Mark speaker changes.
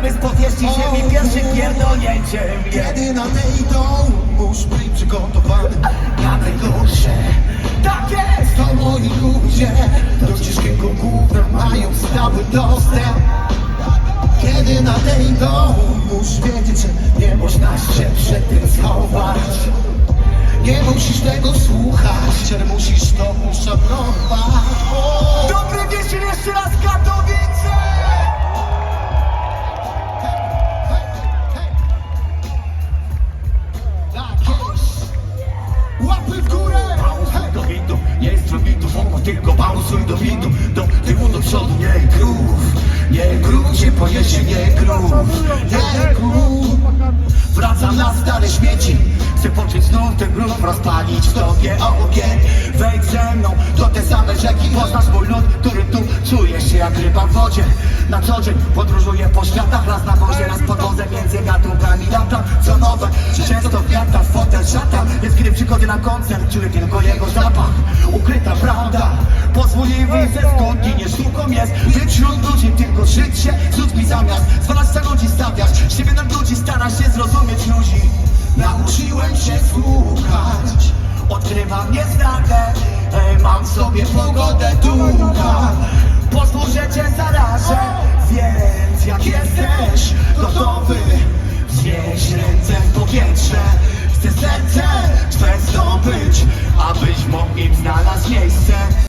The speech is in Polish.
Speaker 1: zamysł podjeździ ziemi pierwszym pierdolnięciem.
Speaker 2: Kiedy nadejdą, musz być przygotowany. Na najgorsze.
Speaker 1: Tak jest!
Speaker 2: To moi ludzie do ciężkiego gówna mają stały dostęp Kiedy nadejdą, musz wiedzieć, że nie można się przed tym schować. Nie musisz tego słuchać, musisz to uszanować
Speaker 1: pauzuj do widu Do tyłu, do przodu, nie grów. Nie grów, się pojedzie, nie grów. Nie grów. Wracam na stare śmieci. Chcę poczuć znów ten grób Rozpalić w tobie ogień. Wejdź ze mną do te same rzeki. Poznasz mój lud, który tu czujesz się jak ryba w wodzie. Na co dzień podróżuję po światach. Raz na wozie, raz po drodze między gatunkami. Latam co nowe, często wiatr w fotel szatan Więc kiedy przychodzę na koncert Czuję tylko jego zapach Ukryta jest wśród ludzi Tylko z ludźmi zamiast Zwalać za ludzi stawiać Siebie nad ludzi stara się zrozumieć ludzi.
Speaker 2: Nauczyłem się słuchać
Speaker 1: Odkrywam nieznane Ej, Mam sobie pogodę